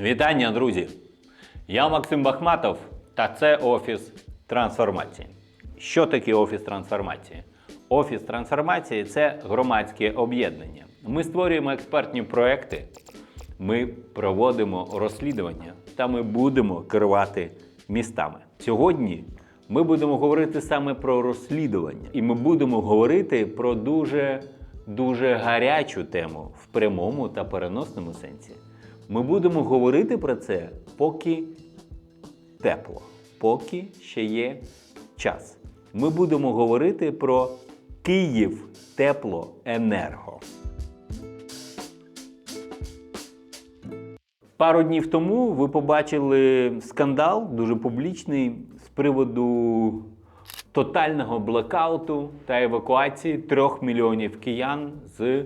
Вітання, друзі! Я Максим Бахматов, та це Офіс трансформації. Що таке Офіс трансформації? Офіс трансформації це громадське об'єднання. Ми створюємо експертні проекти, ми проводимо розслідування та ми будемо керувати містами. Сьогодні ми будемо говорити саме про розслідування, і ми будемо говорити про дуже дуже гарячу тему в прямому та переносному сенсі. Ми будемо говорити про це, поки тепло, поки ще є час. Ми будемо говорити про Київ Теплоенерго. Пару днів тому ви побачили скандал дуже публічний з приводу тотального блекауту та евакуації трьох мільйонів киян з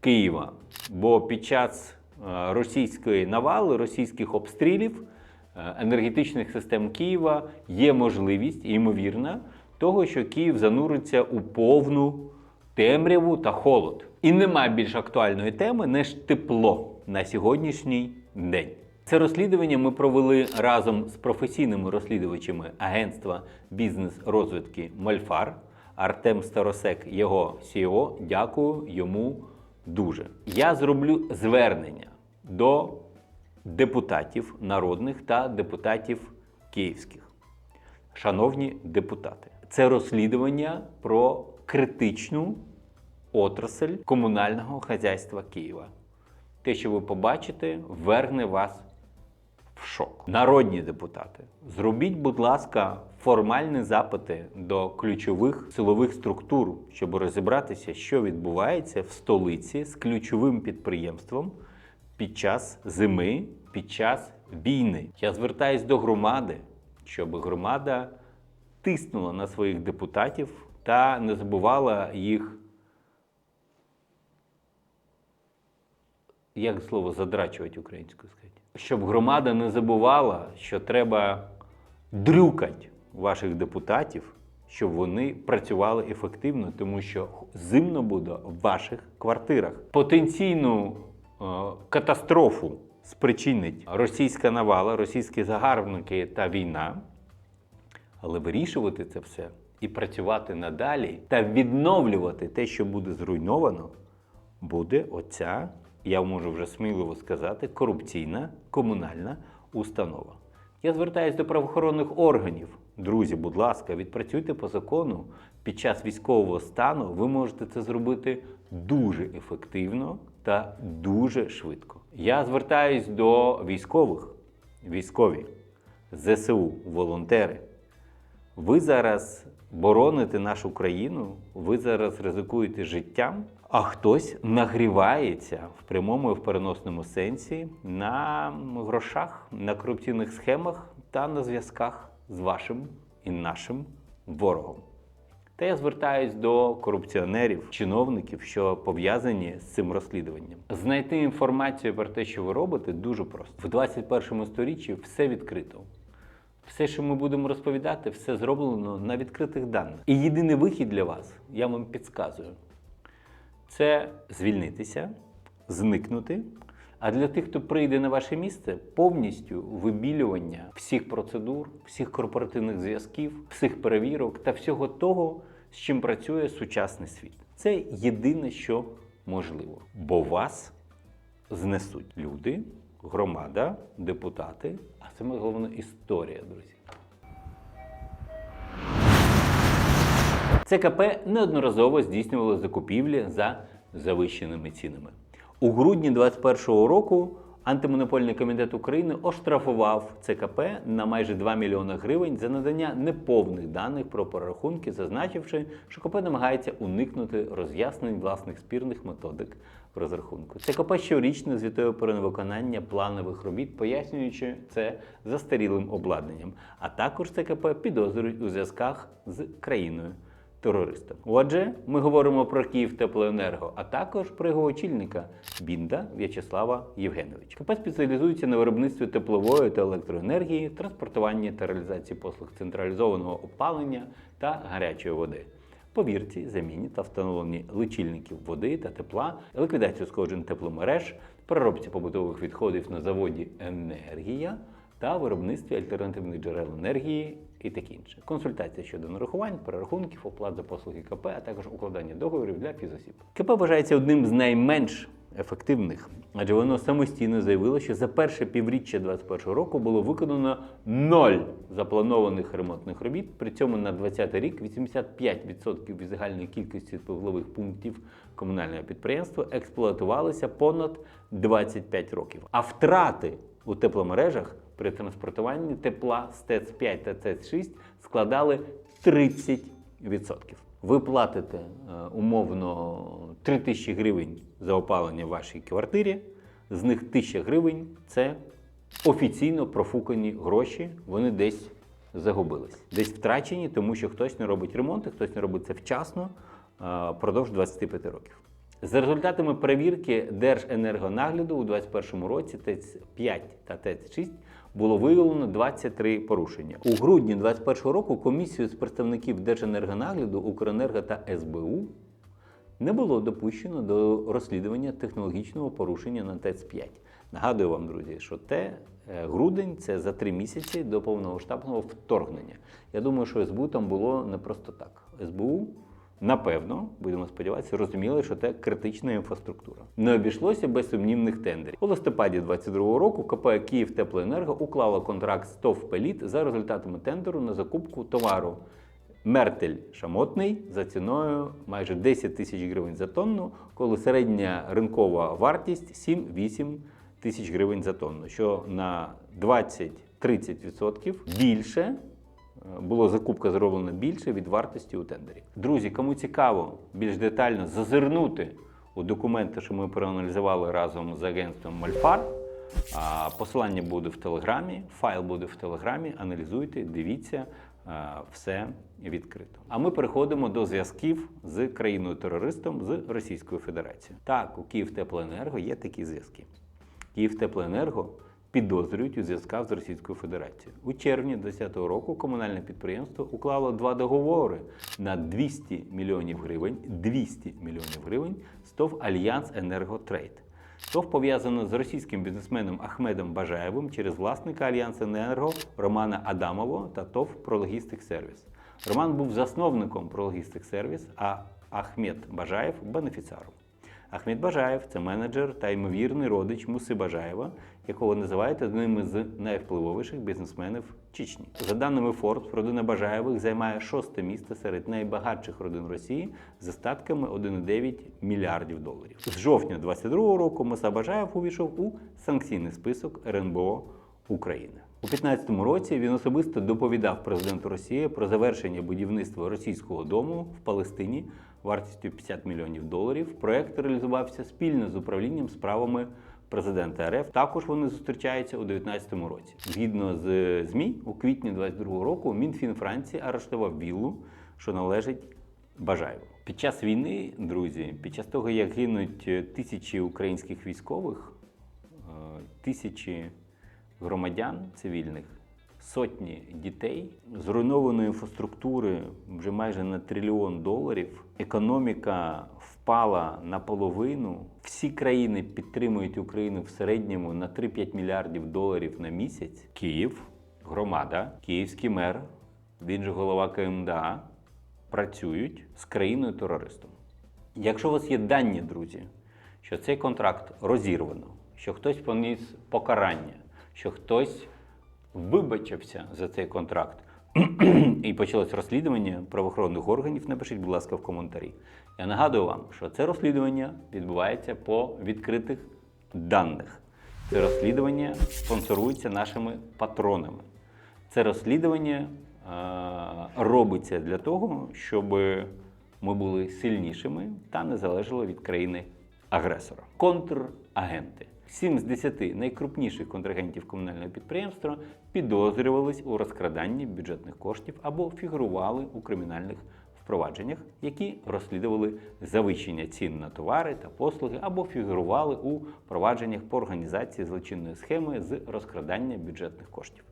Києва. Бо під час російської навали, російських обстрілів е, енергетичних систем Києва є можливість, ймовірна, того, що Київ зануриться у повну темряву та холод. І немає більш актуальної теми, ніж тепло на сьогоднішній день. Це розслідування ми провели разом з професійними розслідувачами агентства бізнес-розвитки Мальфар. Артем Старосек, його CEO, дякую йому дуже. Я зроблю звернення до депутатів народних та депутатів київських. Шановні депутати, це розслідування про критичну отрасль комунального хазяйства Києва. Те, що ви побачите, верне вас в шок. Народні депутати, зробіть, будь ласка, формальні запити до ключових силових структур, щоб розібратися, що відбувається в столиці з ключовим підприємством під час зими, під час війни. Я звертаюсь до громади, щоб громада тиснула на своїх депутатів та не забувала їх. Як слово задрачувати українською сказати? Щоб громада не забувала, що треба дрюкати ваших депутатів, щоб вони працювали ефективно, тому що зимно буде в ваших квартирах. Потенційну катастрофу спричинить російська навала, російські загарбники та війна. Але вирішувати це все і працювати надалі та відновлювати те, що буде зруйновано, буде оця, я можу вже сміливо сказати, корупційна комунальна установа. Я звертаюся до правоохоронних органів. Друзі, будь ласка, відпрацюйте по закону. Під час військового стану ви можете це зробити дуже ефективно та дуже швидко. Я звертаюсь до військових, військові, ЗСУ, волонтери. Ви зараз бороните нашу країну, ви зараз ризикуєте життям, а хтось нагрівається в прямому і в переносному сенсі на грошах, на корупційних схемах та на зв'язках з вашим і нашим ворогом. Та я звертаюсь до корупціонерів, чиновників, що пов'язані з цим розслідуванням. Знайти інформацію про те, що ви робите, дуже просто. В 21 сторіччі все відкрито. Все, що ми будемо розповідати, все зроблено на відкритих даних. І єдиний вихід для вас, я вам підказую, це звільнитися, зникнути. А для тих, хто прийде на ваше місце, повністю вибілювання всіх процедур, всіх корпоративних зв'язків, всіх перевірок та всього того, з чим працює сучасний світ. Це єдине, що можливо. Бо вас знесуть люди, громада, депутати, а саме головне історія, друзі. ЦКП неодноразово здійснювало закупівлі за завищеними цінами. У грудні 2021 року Антимонопольний комітет України оштрафував ЦКП на майже 2 мільйони гривень за надання неповних даних про перерахунки, зазначивши, що КП намагається уникнути роз'яснень власних спірних методик в розрахунку. ЦКП щорічно звітує про невиконання планових робіт, пояснюючи це застарілим обладнанням. А також ЦКП підозрюють у зв'язках з країною терористам. Отже, ми говоримо про Київ Теплоенерго, а також про його очільника Бінда В'ячеслава Євгеновича. КП спеціалізується на виробництві теплової та електроенергії, транспортуванні та реалізації послуг централізованого опалення та гарячої води. Повірці, заміні та встановленні личильників води та тепла, ліквідацію сходжень тепломереж, переробці побутових відходів на заводі Енергія та виробництві альтернативних джерел енергії і таке інше. Консультація щодо нарахувань, перерахунків, оплат за послуги КП, а також укладання договорів для фізосіб. КП вважається одним з найменш ефективних, адже воно самостійно заявило, що за перше півріччя 2021 року було виконано ноль запланованих ремонтних робіт. При цьому на 2020 рік 85% від загальної кількості теплових пунктів комунального підприємства експлуатувалися понад 25 років. А втрати у тепломережах при транспортуванні тепла з ТЕЦ-5 та ТЕЦ-6 складали 30%. Ви платите е, умовно 3 тисячі гривень за опалення в вашій квартирі, з них 1000 гривень це офіційно профукані гроші, вони десь загубились, десь втрачені, тому що хтось не робить ремонти, хтось не робить це вчасно е, впродовж 25 років. За результатами перевірки Держенергонагляду у 2021 році ТЕЦ-5 та ТЕЦ-6 було виявлено 23 порушення. У грудні 2021 року комісію з представників Держенергонагляду, Укренерго та СБУ не було допущено до розслідування технологічного порушення на ТЕЦ-5. Нагадую вам, друзі, що те е, грудень це за три місяці до повномасштабного вторгнення. Я думаю, що СБУ там було не просто так. СБУ, напевно, будемо сподіватися, розуміли, що це критична інфраструктура. Не обійшлося без сумнівних тендерів. У листопаді 2022 року КП Київ Теплоенерго уклало контракт з ТОВ «Пеліт» за результатами тендеру на закупку товару Мертель шамотний за ціною майже 10 тисяч гривень за тонну, коли середня ринкова вартість 7-8 тисяч гривень за тонну, що на 20-30% більше е, було закупка зроблена більше від вартості у тендері. Друзі, кому цікаво більш детально зазирнути у документи, що ми проаналізували разом з агентством Мальфар. Посилання буде в телеграмі, файл буде в телеграмі. Аналізуйте, дивіться, все відкрито. А ми переходимо до зв'язків з країною-терористом з Російською Федерацією. Так, у Київтеплоенерго є такі зв'язки. Київтеплоенерго підозрюють у зв'язках з Російською Федерацією. У червні 2010 року комунальне підприємство уклало два договори на 200 мільйонів гривень, 200 мільйонів гривень з ТОВ Альянс Енерготрейд. ТОВ пов'язано з російським бізнесменом Ахмедом Бажаєвим через власника Альянс Енерго Романа Адамова та ТОВ Прологістик Сервіс. Роман був засновником Прологістик Сервіс, а Ахмед Бажаєв бенефіціаром. Ахмед Бажаєв це менеджер та ймовірний родич Муси Бажаєва, якого називають одним із найвпливовіших бізнесменів Чечні. За даними Forbes, родина Бажаєвих займає шосте місце серед найбагатших родин Росії з статками 1,9 мільярдів доларів. З жовтня 2022 року Муса Бажаєв увійшов у санкційний список РНБО України. У 2015 році він особисто доповідав президенту Росії про завершення будівництва російського дому в Палестині вартістю 50 мільйонів доларів. Проект реалізувався спільно з управлінням справами президента РФ. Також вони зустрічаються у 2019 році. Згідно з ЗМІ, у квітні 2022 року Мінфін Франції арештував віллу, що належить Бажаєву. Під час війни, друзі, під час того, як гинуть е, тисячі українських військових, е, тисячі громадян цивільних, сотні дітей, зруйнованої інфраструктури вже майже на трильйон доларів. Економіка впала наполовину. Всі країни підтримують Україну в середньому на 3-5 мільярдів доларів на місяць. Київ, громада, київський мер, він же голова КМДА, працюють з країною терористом. Якщо у вас є дані, друзі, що цей контракт розірвано, що хтось поніс покарання, що хтось вибачився за цей контракт і почалось розслідування правоохоронних органів, напишіть, будь ласка, в коментарі. Я нагадую вам, що це розслідування відбувається по відкритих даних. Це розслідування спонсорується нашими патронами. Це розслідування е, робиться для того, щоб ми були сильнішими та не залежали від країни агресора. Контрагенти. Сім з десяти найкрупніших контрагентів комунального підприємства підозрювались у розкраданні бюджетних коштів або фігурували у кримінальних впровадженнях, які розслідували завищення цін на товари та послуги, або фігурували у провадженнях по організації злочинної схеми з розкрадання бюджетних коштів.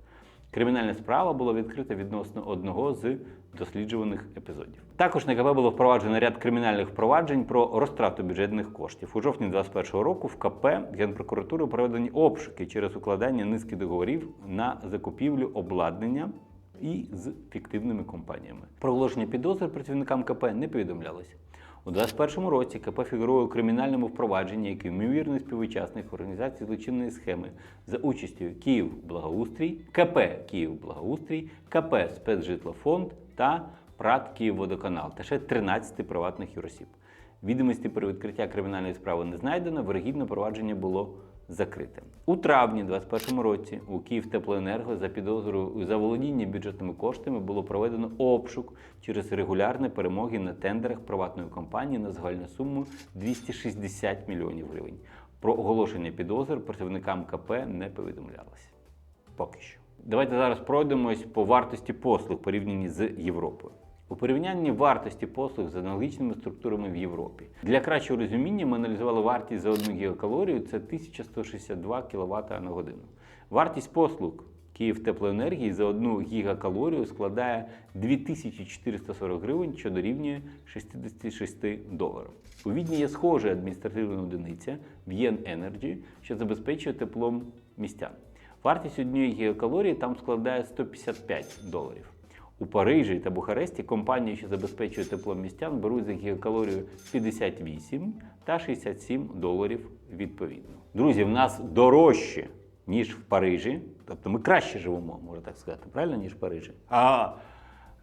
Кримінальна справа була відкрита відносно одного з досліджуваних епізодів. Також на КП було впроваджено ряд кримінальних впроваджень про розтрату бюджетних коштів. У жовтні 2021 року в КП Генпрокуратури проведені обшуки через укладання низки договорів на закупівлю обладнання і з фіктивними компаніями. Про оголошення підозр працівникам КП не повідомлялося. У 2021 році КП фігурує у кримінальному впровадженні, як ймовірний співучасник організації злочинної схеми за участю Київ Благоустрій, КП Київ Благоустрій, КП Спецжитлофонд та ПРАТ Київводоканал та ще 13 приватних юросіб. Відомості про відкриття кримінальної справи не знайдено, вирогідно провадження було закрите. У травні 2021 році у Київтеплоенерго за підозрою у заволодінні бюджетними коштами було проведено обшук через регулярні перемоги на тендерах приватної компанії на загальну суму 260 мільйонів гривень. Про оголошення підозр працівникам КП не повідомлялося. Поки що. Давайте зараз пройдемось по вартості послуг порівняні з Європою. У порівнянні вартості послуг з аналогічними структурами в Європі. Для кращого розуміння ми аналізували вартість за 1 гігакалорію це 1162 кВт на годину. Вартість послуг Київтеплоенергії за 1 гігакалорію складає 2440 гривень, що дорівнює 66 доларів. У Відні є схожа адміністративна одиниця В'єн Energy, що забезпечує теплом містян. Вартість однієї гігакалорії там складає 155 доларів. У Парижі та Бухаресті компанії, що забезпечують тепло містян, беруть за гігакалорію 58 та 67 доларів відповідно. Друзі, в нас дорожче, ніж в Парижі. Тобто ми краще живемо, можна так сказати, правильно, ніж в Парижі. А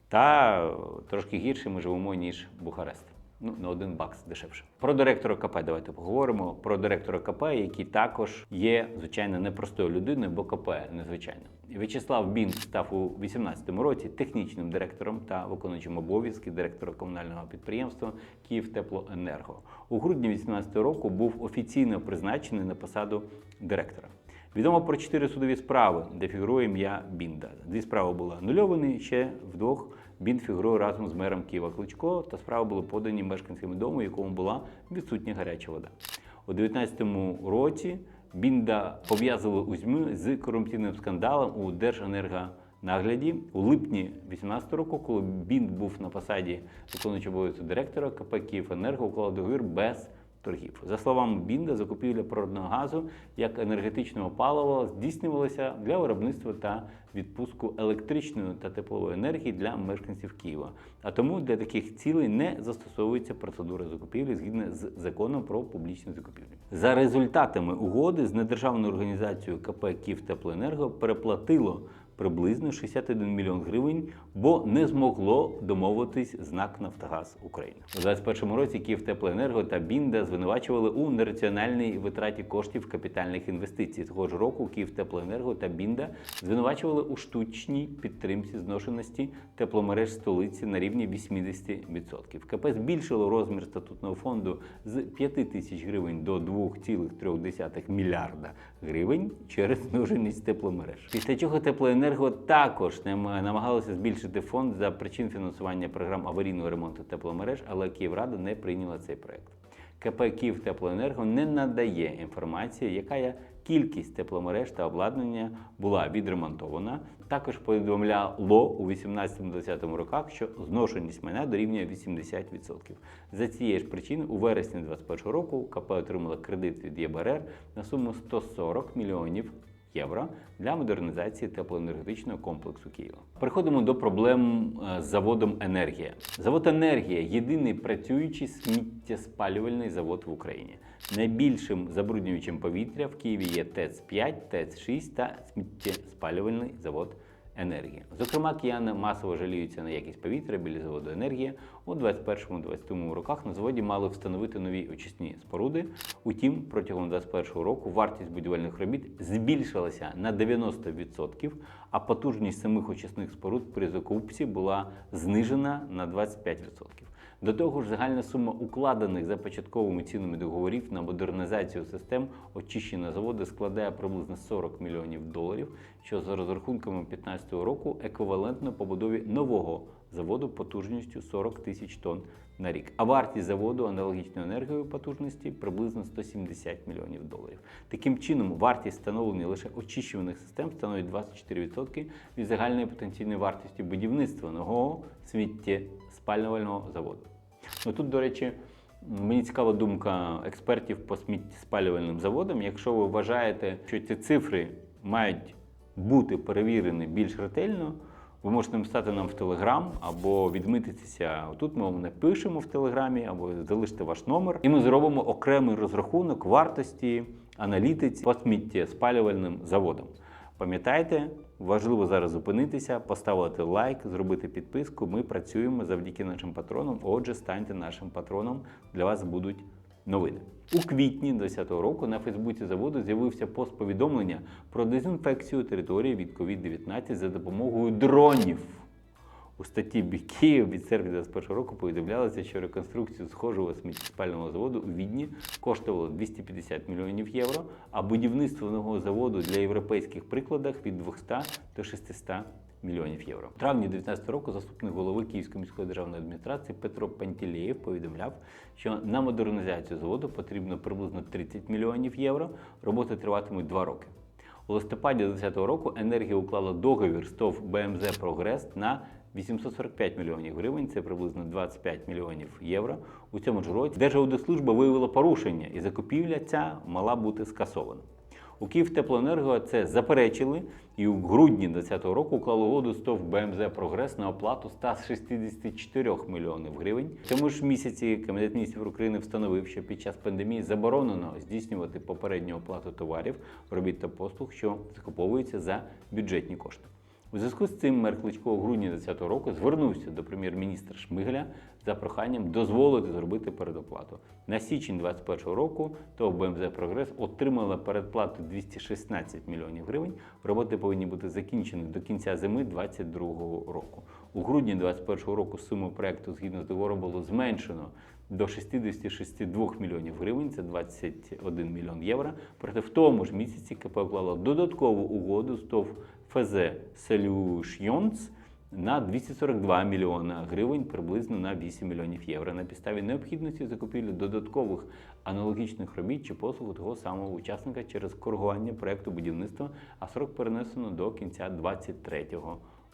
та трошки гірше ми живемо, ніж Бухарест. Ну, на один бакс дешевше. Про директора КП давайте поговоримо. Про директора КП, який також є, звичайно, непростою людиною, бо КП незвичайно. В'ячеслав Бін став у 2018 році технічним директором та виконуючим обов'язки директора комунального підприємства Київтеплоенерго. У грудні 2018 року був офіційно призначений на посаду директора. Відомо про чотири судові справи, де фігурує ім'я Бінда. Дві справи були анульовані, ще вдвох Бін фігурує разом з мером Києва Кличко, та справи були подані мешканцями дому, якому була відсутня гаряча вода. У 2019 році Бінда пов'язали у ЗМІ з корупційним скандалом у Держенергонагляді. У липні 2018 року, коли Бінд був на посаді виконуючого обов'язку директора, КП «Київенерго» уклав договір без торгів. За словами Бінда, закупівля природного газу як енергетичного палива здійснювалася для виробництва та відпуску електричної та теплової енергії для мешканців Києва. А тому для таких цілей не застосовується процедура закупівлі згідно з законом про публічні закупівлі. За результатами угоди з недержавною організацією КП «Київтеплоенерго» переплатило приблизно 61 мільйон гривень, бо не змогло домовитись з НАК Нафтогаз України. У 2021 році Київтеплоенерго та Бінда звинувачували у нераціональній витраті коштів капітальних інвестицій. Того ж року Київтеплоенерго та Бінда звинувачували у штучній підтримці зношеності тепломереж столиці на рівні 80%. КП збільшило розмір статутного фонду з 5 тисяч гривень до 2,3 мільярда гривень через нуженість тепломереж. Після чого теплоенерго також нам- намагалося збільшити фонд за причин фінансування програм аварійного ремонту тепломереж, але Київрада не прийняла цей проект. КП Київтеплоенерго не надає інформації, яка є кількість тепломереж та обладнання була відремонтована. Також повідомляло у 18-20 роках, що зношеність майна дорівнює 80%. За цієї ж причини у вересні 2021 року КП отримала кредит від ЄБРР на суму 140 мільйонів євро для модернізації теплоенергетичного комплексу Києва. Переходимо до проблем е, з заводом енергія. Завод енергія єдиний працюючий сміттєспалювальний завод в Україні. Найбільшим забруднюючим повітря в Києві є ТЕЦ-5, ТЕЦ-6 та сміттєспалювальний завод енергії. Зокрема, кияни масово жаліються на якість повітря біля заводу енергія. У 2021-2022 роках на заводі мали встановити нові очисні споруди. Утім, протягом 2021 року вартість будівельних робіт збільшилася на 90%, а потужність самих очисних споруд при закупці була знижена на 25%. До того ж, загальна сума укладених за початковими цінами договорів на модернізацію систем очищення заводу складає приблизно 40 мільйонів доларів, що за розрахунками 2015 року еквівалентно побудові нового заводу потужністю 40 тисяч тонн на рік. А вартість заводу аналогічної енергії потужності приблизно 170 мільйонів доларів. Таким чином, вартість встановлення лише очищувальних систем становить 24% від загальної потенційної вартості будівництва нового сміттєспалювального заводу. Ну тут, до речі, мені цікава думка експертів по сміттєспалювальним заводам. Якщо ви вважаєте, що ці цифри мають бути перевірені більш ретельно, ви можете написати нам в Телеграм або відмититися. Тут ми вам напишемо в Телеграмі, або залиште ваш номер, і ми зробимо окремий розрахунок вартості аналітиці по сміттєспалювальним заводам. Пам'ятайте, важливо зараз зупинитися, поставити лайк, зробити підписку. Ми працюємо завдяки нашим патронам. Отже, станьте нашим патроном. Для вас будуть новини. У квітні 2010 року на Фейсбуці заводу з'явився пост повідомлення про дезінфекцію території від COVID-19 за допомогою дронів. У статті Бікіїв від серпня 2021 року повідомлялося, що реконструкцію схожого сміттєспального заводу у Відні коштувало 250 мільйонів євро, а будівництво нового заводу для європейських прикладах від 200 до 600 мільйонів євро. У травні 2019 року заступник голови Київської міської державної адміністрації Петро Пантілєєв повідомляв, що на модернізацію заводу потрібно приблизно 30 мільйонів євро. Роботи триватимуть два роки. У листопаді 2010 року енергія уклала договір з ТОВ БМЗ Прогрес на 845 мільйонів гривень, це приблизно 25 мільйонів євро. У цьому ж році Держаудитслужба виявила порушення, і закупівля ця мала бути скасована. У Київтеплоенерго це заперечили, і у грудні 2020 року уклали угоду з ТОВ БМЗ Прогрес на оплату 164 мільйонів гривень. В цьому ж місяці Кабінет міністрів України встановив, що під час пандемії заборонено здійснювати попередню оплату товарів, робіт та послуг, що закуповуються за бюджетні кошти. У зв'язку з цим мер Кличко у грудні 2020 року звернувся до прем'єр-міністра Шмигаля за проханням дозволити зробити передоплату. На січень 2021 року ТОВ БМЗ Прогрес отримала передплату 216 мільйонів гривень. Роботи повинні бути закінчені до кінця зими 2022 року. У грудні 2021 року суму проекту згідно з договором було зменшено до 66,2 мільйонів гривень, це 21 мільйон євро. Проте в тому ж місяці КП уклало додаткову угоду з ТОВ ФЗ Solutions на 242 мільйона гривень, приблизно на 8 мільйонів євро. На підставі необхідності закупівлі додаткових аналогічних робіт чи послуг того самого учасника через коригування проекту будівництва, а срок перенесено до кінця 2023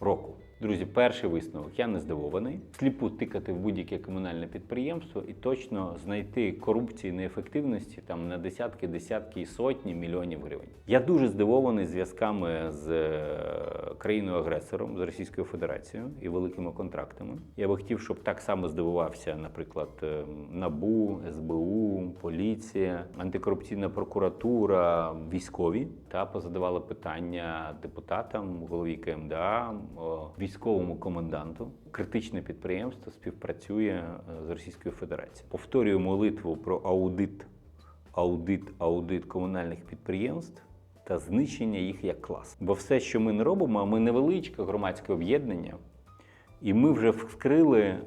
року. Друзі, перший висновок. Я не здивований. Сліпу тикати в будь-яке комунальне підприємство і точно знайти корупції неефективності там на десятки, десятки і сотні мільйонів гривень. Я дуже здивований зв'язками з е, країною-агресором, з Російською Федерацією і великими контрактами. Я би хотів, щоб так само здивувався, наприклад, е, НАБУ, СБУ, поліція, антикорупційна прокуратура, військові та позадавали питання депутатам, голові КМДА, військовому коменданту. Критичне підприємство співпрацює е, з Російською Федерацією. Повторюю молитву про аудит, аудит, аудит комунальних підприємств та знищення їх як клас. Бо все, що ми не робимо, ми невеличке громадське об'єднання. І ми вже вскрили е,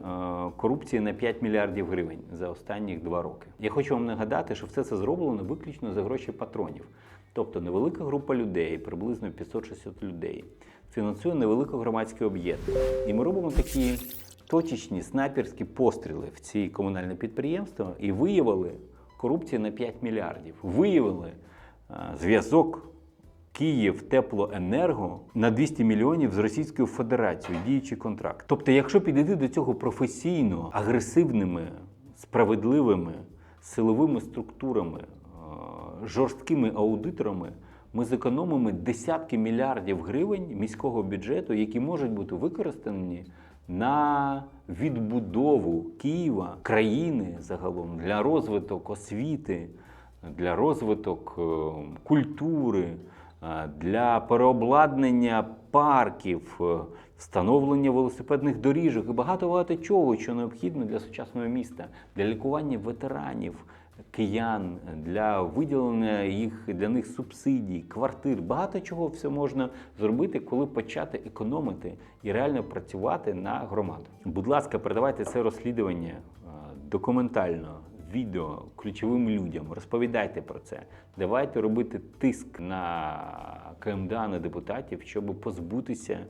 корупції на 5 мільярдів гривень за останні два роки. Я хочу вам нагадати, що все це зроблено виключно за гроші патронів. Тобто невелика група людей, приблизно 560 людей, фінансує невелике громадське об'єднання. І ми робимо такі точечні снайперські постріли в ці комунальні підприємства і виявили корупцію на 5 мільярдів. Виявили зв'язок Київ Теплоенерго на 200 мільйонів з Російською Федерацією, діючий контракт. Тобто, якщо підійти до цього професійно, агресивними, справедливими, силовими структурами, е, жорсткими аудиторами, ми зекономимо десятки мільярдів гривень міського бюджету, які можуть бути використані на відбудову Києва, країни загалом для розвиток освіти, для розвиток е, культури, е, для переобладнання парків, е, встановлення велосипедних доріжок і багато багато чого, що необхідно для сучасного міста, для лікування ветеранів. Киян для виділення їх для них субсидій, квартир, багато чого все можна зробити, коли почати економити і реально працювати на громаду. Будь ласка, передавайте це розслідування документально, відео ключовим людям, розповідайте про це. Давайте робити тиск на КМДА, на депутатів, щоб позбутися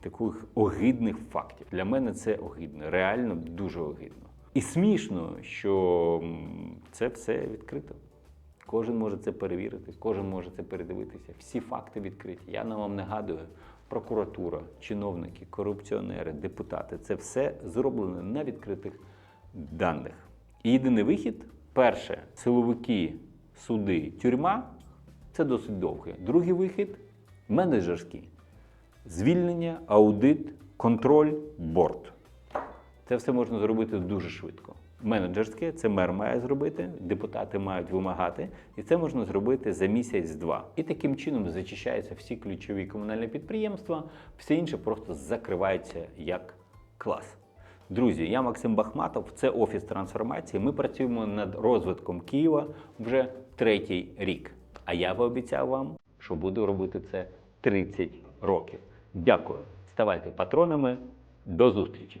таких огидних фактів. Для мене це огидно, реально дуже огидно. І смішно, що це все відкрито. Кожен може це перевірити, кожен може це передивитися. Всі факти відкриті. Я на вам нагадую, прокуратура, чиновники, корупціонери, депутати це все зроблено на відкритих даних. Єдиний вихід перше, силовики, суди, тюрма це досить довге. Другий вихід менеджерський. Звільнення, аудит, контроль, борт. Це все можна зробити дуже швидко. Менеджерське це мер має зробити, депутати мають вимагати, і це можна зробити за місяць-два. І таким чином зачищаються всі ключові комунальні підприємства, все інше просто закривається як клас. Друзі, я Максим Бахматов, це офіс трансформації. Ми працюємо над розвитком Києва вже третій рік. А я пообіцяв вам, що буду робити це 30 років. Дякую. Ставайте патронами. До зустрічі.